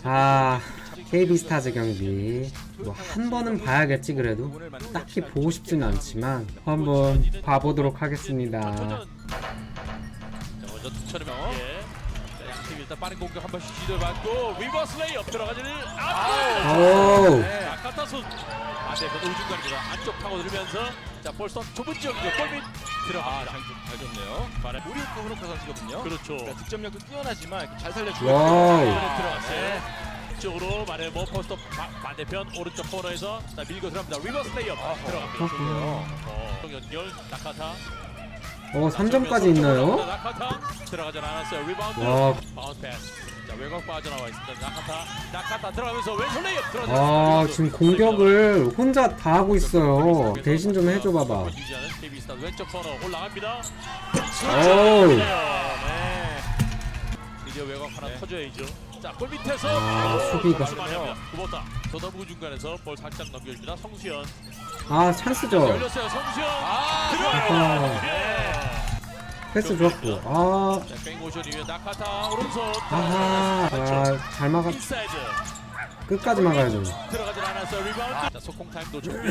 자, KB 스타즈 경기. 뭐 한 번은 봐야겠지 그래도. 딱히 보고 싶지는 않지만 한번 봐보도록 하겠습니다. 자, 먼저 일단 빠른 공격 한 번씩 레이업 들어가지는 아. 아카타 대편 우중간입니다. 안쪽 파고들면서 자 벌써 좁은 지역이죠. 골밑 들어갑니다. 잘 줬네요. 말해. 우리 후루카 선수거든요. 그렇죠. 그러니까 득점력도 뛰어나지만 잘 살려주고 와우, 이번에 들어갔어요. 쪽으로 말해 뭐 포스터 바- 반대편 오른쪽 코너에서 자 밀고 들어갑니다. 리버스 레이업 들어갑니다. 좋네요. 어, 연결 나카타. 어 3점까지 있나요? 와, 아. 지금 공격을 혼자 다 하고 있어요. 대신 좀 해줘 봐봐. 드디어 외곽 하나. 터져야죠. 자, 골 밑에서 아, 오, 수비가. 수비하네요. 구웠다. 서더부 중간에서 볼 살짝 넘겨줍니다. 성수현. 아 찬스죠. 열렸어요. 성수현. 아, 들어가요. 패스 좋았고. 아, 자, 백모션 이후에 나카타 오른손. 아하, 아, 잘 막아. 인사이드. 끝까지 막아야죠. 들어가지 않았어요. 리바운드. 자, 속공 타임도 정비.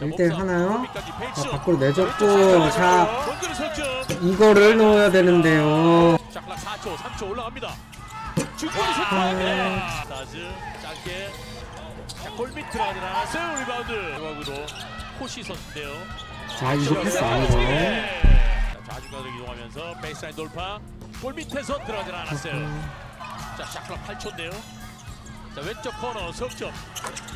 1대1 하나요? 자, 자, 밖으로 내줬고, 자, 원거리 석점. 이거를 넣어야 되는데요. 짝락 4초, 3초 올라갑니다. 중거리 아. 석점. 다즈 짧게. 자, 골밑 들어가지 않았어요. 리바운드. 외곽으로 호시 선수인데요. 자, 이거 패스 아니고. 네. 자, 좌중간으로 이동하면서 베이스라인 돌파. 골 밑에서 들어가지 않았어요. 자, 샤클락 8초인데요. 자, 왼쪽 코너 석점.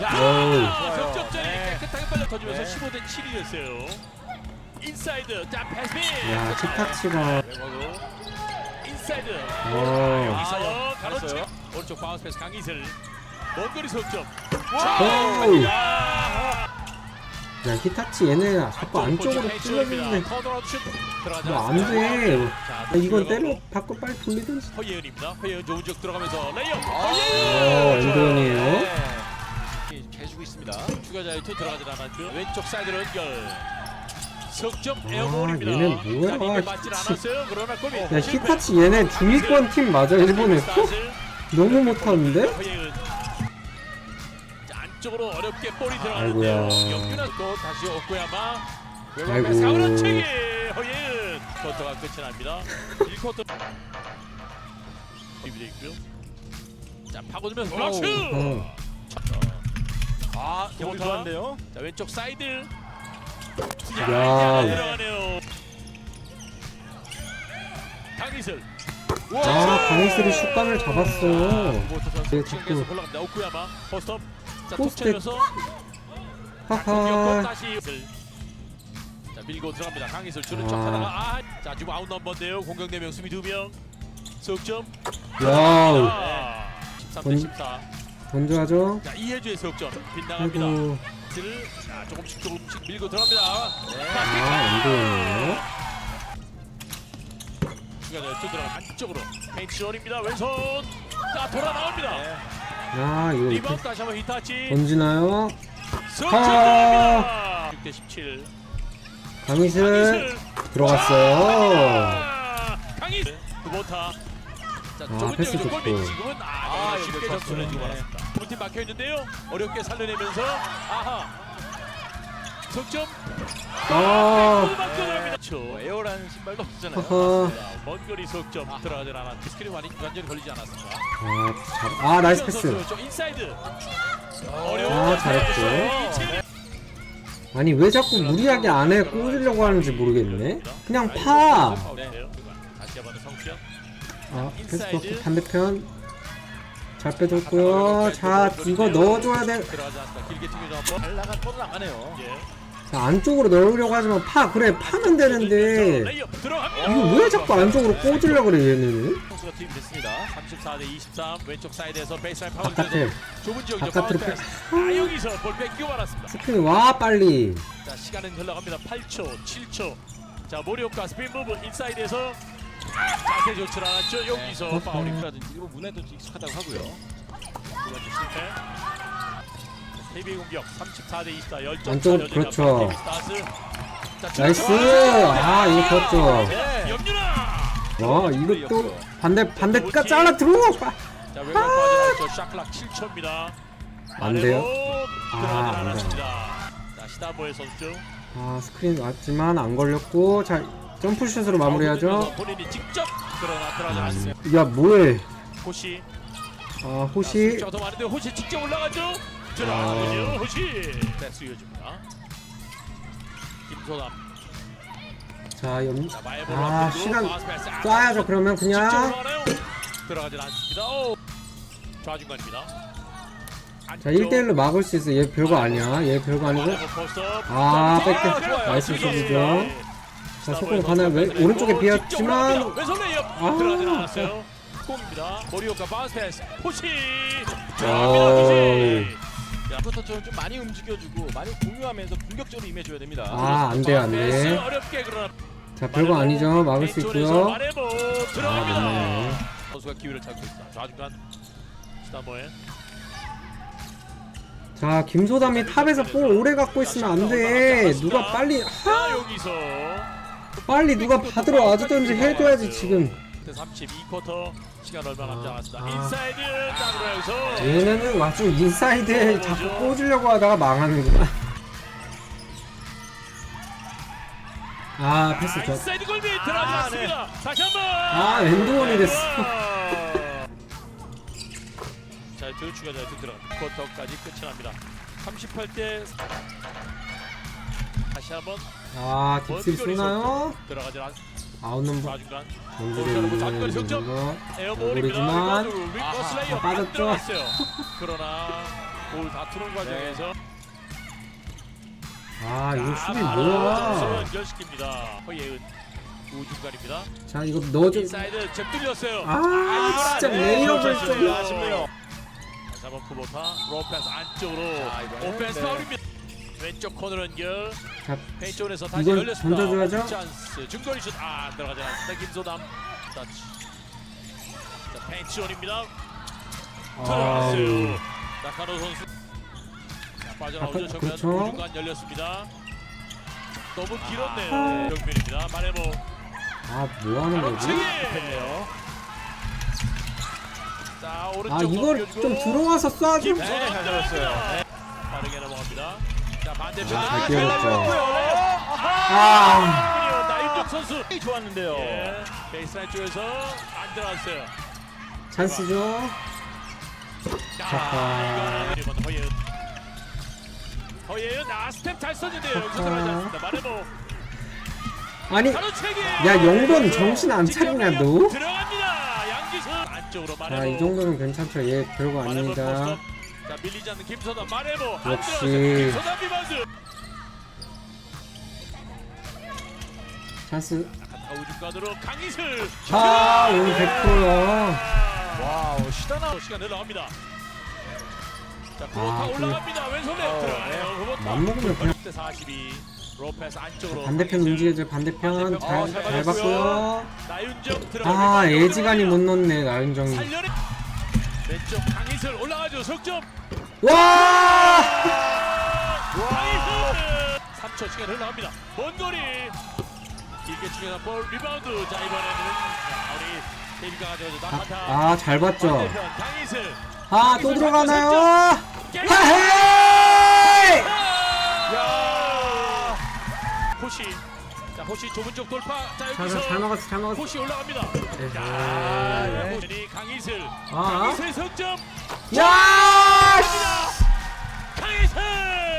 야, 오우. 석점전이 네. 깨끗하게 빨려 터지면서 네. 15대 7이 됐어요. 인사이드. 자, 패스민. 야, 치타치가. 외곽으로. 인사이드. 오. 여기서 가로채. 오른쪽 바운스 패스 강희슬. 먼거리 석점. 오우. 야. 야, 히타치 얘네 자꾸 안쪽으로 찔러주는데. 뭐안 않았어요. 돼. 자, 아, 이건. 때려 받고 빨리 돌리든지. 허예은입니다. 허예은 좋은 적 들어가면서 레이업. 오, 허예은. 엔드원이에요. 네. 주고 있습니다. 추가 자유투 들어가지 않았죠. 왼쪽 사이드로 연결. 석점 아, 에어볼입니다. 얘는 뭐야, 자, 히타치. 않았어요. 그러나 골이. 야, 히타치 얘네 중위권 팀 맞아, 일본에서? 너무 못하는데? 허예은. 자, 안쪽으로 어렵게 볼이. 들어가는데요. 영균아 또 다시 오코야마. 아이고. 외곽에 사그라치기 허예은. 쿼터가 끝이 납니다. 1쿼터. 준비되어 있고요. 자, 파고들면서 블락슛. 어. 아, 경기 기본타. 좋았는데요. 자 왼쪽 사이드 야. 들어가네요 강희슬 아, 강희슬이 슛감을 잡았어요. 모터 선수 네, 지금 자꾸. 올라갑니다 오쿠야마 포스트업 자 포스트. 톡쳐면서 공격권 하하. 다시. 자 밀고 들어갑니다. 강희슬 주는 아. 척하다가 아 자 지금 아웃 넘버인데요. 공격 4명 수비 2명. 석점. 와우. 아, 13대 본- 14 먼저 하죠. 자 이해주의 석점. 빗나갑니다. 아이고. 를 자, 조금씩 조금씩 밀고 들어갑니다. 아, 엔드원이에요. 추가 자유투 들어가 안쪽으로. 페인트존입니다. 왼손. 자 돌아 나옵니다 네. 야, 이거 이렇게 리바운드 다시 한번 히타치 던지나요? 아. 들어갑니다 6대 17 강희슬 들어갔어요. 강희슬 두번타 자 아, 좁은 패스 지역에서 좋고. 지금은 아, 아, 아 쉽게 연결 점수를 주고 쳤어요. 말았습니다 두팀 막혀 있는데요 어렵게 살려내면서 아하 석점 아, 뭐 에어라는 신발도 없잖아요. 허허. 먼 거리 석점 들어가지 않았 스크린 완전 완전히 걸리지 않았습니다 아, 잘- 아, 나이스 패스. 좀 인사이드. 어려운 아, 잘했죠. 아니 왜 자꾸 무리하게 안에 꽂으려고 하는지 모르겠네. 그냥 파. 네. 다시 한번. 아, 패스 받고 반대편 잘 빼줬고요. 자, 이거 넣어줘야 돼. 자, 안쪽으로 넣으려고 하지만 파. 그래, 파면 되는데. 이거 왜 자꾸 안쪽으로 꽂으려고 그래, 얘는? 선수가 팀 됐습니다. 34대23 왼쪽 사이드에서 베이스라인 파울 바깥에. 바깥으로 파울 패스. 아 여기서 볼 뺏기고 말았습니다. 스크린 와, 빨리. 자 시간은 흘러갑니다. 8초, 7초. 자 모리오카 스피인 무브 인사이드에서 자세 좋지 않았죠. 여기서 네. 파울이 라든지 일본 문에도 익숙하다고 하고요. 두 번째 실패. KB 공격 34대 24 열점 안쪽으로, 차 그렇죠. 자, 나이스. 쭉 아, 이거 좋았죠. 네. 염윤아. 와, 이것도 반대, 반대까지 잘라 들어와. 빠. 자 외곽 저 샤클락 7초입니다. 안 돼요? 아, 안 않았습니다. 자 시다모의 선수. 아 스크린 왔지만 안 걸렸고 자 점프슛으로 마무리하죠 본인이 직접 그러나 들어가지 않았어요. 야 뭐해 호시. 아 호시 더 많은데 호시 직접 올라가죠. 들어가군요. 호시. 패스 이어집니다. 김소남. 자 염... 자 마이볼 아, 앞으로 시간 파스 패스. 아, 쏴야죠 그러면 직접 그냥? 들어가진 않습니다. 오. 좌중간입니다. 자 1대1로 막을 수 있어 얘 별거 아니야 얘 별거 아니고 아, 뺏겨. 나이스 수비죠. 자, 속공 가나요? 왼- 오른쪽에 비었지만- 왼손 레이업 아. 들어가진 않았어요. 공입니다. 모리오카 바운스 패스. 호시. 들어갑니다. 호시. 프로토처럼 좀 많이 움직여주고 많이 공유하면서 공격적으로 임해줘야 됩니다. 아 안 돼요 패스 안돼 어렵게 그러나 자 별거 아니죠. 막을 수 있고요. 아. 맞네. 선수가 기회를 찾고 있다. 좌중간 스타모에. 자 김소담이 탑에서 볼 오래 갖고 있으면 안 돼. 누가 빨리 자 여기서 빨리 누가 받으러 와주든지 해줘야지 지금. 32쿼터 시간 얼마 남지 아, 않았습니다. 아. 인사이드 짝으로 해서 얘네는 아주 인사이드에 자꾸 꽂으려고 하다가 망하는구나 아 패스 아, 좋았 인사이드 골밑 아, 않습니다. 다시 한번. 아, 엔드원이 됐어. 자, 두 추가 자유 들어갑니다. 쿼터까지 끝이 납니다. 38대 다시 한번 아 딥스리 쏘나요? 들어가지 않. 아웃 넘버 좌중간 뭔지를 장거리 모르겠는 석점. 거 에어볼입니다. 모르지만 윙버스 아하, 레이업 빠졌죠. 안 들어갔어요. 그러나 볼 다투는 과정에서 아 이거 자, 수비 뭐야 연결시킵니다. 허예은 우중간입니다. 자 이거 넣어줘 인사이드 잽 뚫렸어요. 아 진짜 레이업을 좀좀 아쉽네요. 다시 한번 쿠보타 로페스 안쪽으로 오펜스 네. 파울입니다. 왼쪽 코너 연결 자 페인존에서 다시 이건 열렸습니다. 던져줘야죠. 찬스 중거리 슛 아 들어가지 않았습니다. 김소담 터치. 자 페인존입니다. 들어갔어요. 나카노 선수. 자, 빠져나오죠. 아까- 정면 그렇죠. 우중간 열렸습니다. 너무 길었네요. 정면입니다. 마레모. 아 뭐 하는 거지? 가로채기. 했네요. 자 오른쪽 아 이걸 넘겨주고. 좀 들어와서 쏴줘 김소담 네, 잘 잡았어요. 들어갑니다. 아, 아, 잘 뛰어갔죠. 아, 아 나윤종 선수. 좋았는데요. 예, 베이스라인 쪽에서 안 들어갔어요. 찬스죠 아, 이번 허예은. 허예은 아 스텝 잘 썼는데요. 여기서 들어가지 않습니다. 마레모 아니. 야, 영돈 정신 안 차리냐, 너? 들어갑니다. 양기수 안쪽으로 마레모. 아 이 정도는 괜찮죠 얘 별거 마레모 아닙니다 포스트업. 자 밀리지 않는 김소담 마레모 안 역시. 들어갔어요. 김소담 리바운드. 찬스 아, 우중간으로 강희슬. 아 오늘 100%야 와우 시다나. 시간 늘어갑니다. 자, 아, 구로타 그- 올라갑니다. 왼손에 어, 들어가네요. 후보타. 맘먹으면 그냥 6대 42. 로페스 안쪽으로. 반대편 강희슬. 움직여줘 반대편 어, 잘, 잘. 봤고요 나윤정 들어가. 아 애지간히 못 넣네 나윤정이 살려내. 왼쪽 강희슬 올라가죠. 석점. 와 강희슬. 3초 시간 흘러갑니다. 먼 거리. 길게 치면 볼 리바운드. 자 이번에는 자, 우리 데뷔가 가져가죠. 나파타. 아 잘 봤죠 반대편 강희슬. 아 또 들어가나요. 하헤이 야. 호시. 자 호시 좁은 쪽 돌파. 자 잘, 여기서 잘 먹었어 잘 먹었어 호시 올라갑니다. 에헤이. 자, 호시 강희슬. 아. 강희슬 석점. 야! 강희슬.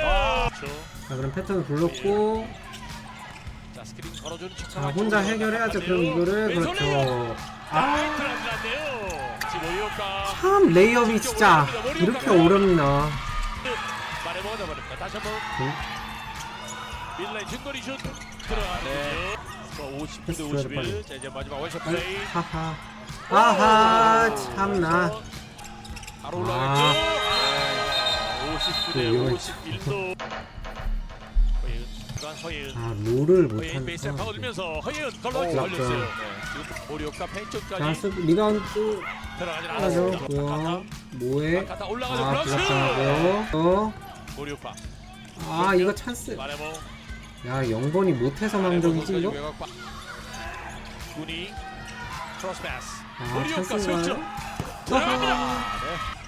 아. 그렇죠. 자 그럼 패턴 불렀고 자 스크린 걸어주는 척. 자 혼자 해결해야죠 그럼 이거를 그렇죠 아, 아 들어갔네요. 지금 오리오카 참 레이업이 진짜 이렇게 어렵나 말해 먹어 버립니다. 다시 한번 응? 밀라인 중거리 슛 들어가네요. 50대 패스 51. 빨리. 자 이제 마지막 원샷 플레이. 하하 아하 참나 바로 아. 올라갔죠. 아, 59대 이거 51도. 허예은, 중간 허예은. 아 롤을 허예은 베이스에 못한 파고들면서 허예은 오, 걸러 맞죠. 걸렸어요. 네, 지금 오리오카 펜쪽까지 자 스- 리바운드 들어가진 않았어요. 하나죠 뭐해 가타 올라가죠. 아 이거 찬스 마레모. 야 0번이 못해서 망정이지 이거 군이 크로스 패스. 아 오리오카 찬스인가요? 석점. 들어갑니다. 하하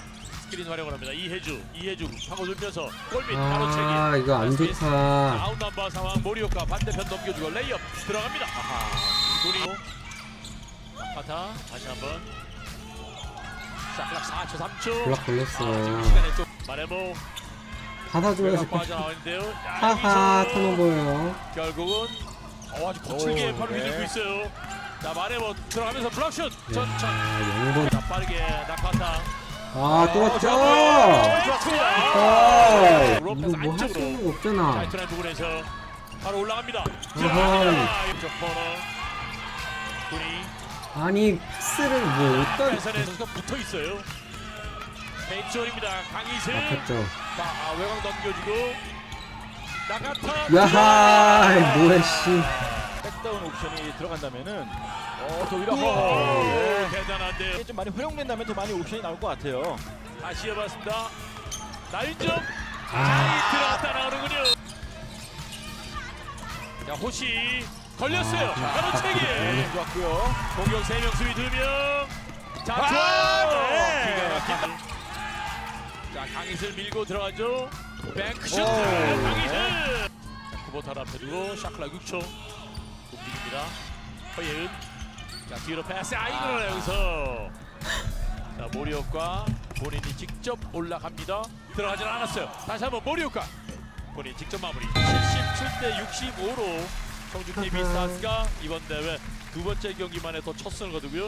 스크린 활용을 합니다. 이해주, 이해주 파고들면서 골밑 아 가로채기. 이거 안 좋다 아웃 넘버 상황 모리오카 반대편 넘겨주고 레이업 들어갑니다. 아하. 돈이 파타 다시 한번. 샤클락 4초 3초. 블락 걸렸어 아, 마레모 받아줘야지 외곽 빠져나오는데요. 야, 하하 여기서 턴오버예요 결국은 어, 아주 거칠게 오, 발을 네. 휘두르고 있어요. 자 마레모 들어가면서 블락슛 전차. 야 영본 자 빠르게. 아또 왔죠 좋았습니다. 아 이거 로페스 뭐할수 안쪽으로. 있는 거 없잖아 타이트한 부분에서 바로 올라갑니다. 어허이. 코너. 군이 아니 패스를 뭐 어떤 선수가 붙어 있어요. 왼쪽입니다. 강희슬. 아팠죠 자, 아, 외곽 넘겨주고 나가타. 야하 뭐야 씨 백다운 옵션이 들어간다면은 어, 더 위로 오, 네. 대단한데요. 이게 좀 많이 활용된다면 더 많이 옵션이 나올 것 같아요. 다시 해봤습니다. 아. 잘 들어갔다 나오는군요. 자, 호시 걸렸어요. 아, 바로 체계. 네, 좋았고요. 공격 3명 수비 2명. 자, 아, 좋아요. 네. 기가 막힌다. 자, 강희슬 밀고 들어가죠. 뱅크슛 오. 강희슬. 자, 쿠보타를 앞에 두고 샤클라 6초. 움직입니다. 허예은. 자, 뒤로 패스. 아, 이거는 여기서. 자, 모리오과 본인이 직접 올라갑니다. 들어가진 않았어요. 다시 한번 모리오과. 본인 직접 마무리. 77대 65로 청주 KB 스타스가 이번 대회 두 번째 경기만에 더 첫 승을 거두고요.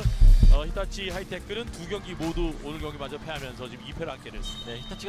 어, 히타치 하이테크는 두 경기 모두 오늘 경기마저 패하면서 지금 2패를 안게 됐습니다. 네, 히타치가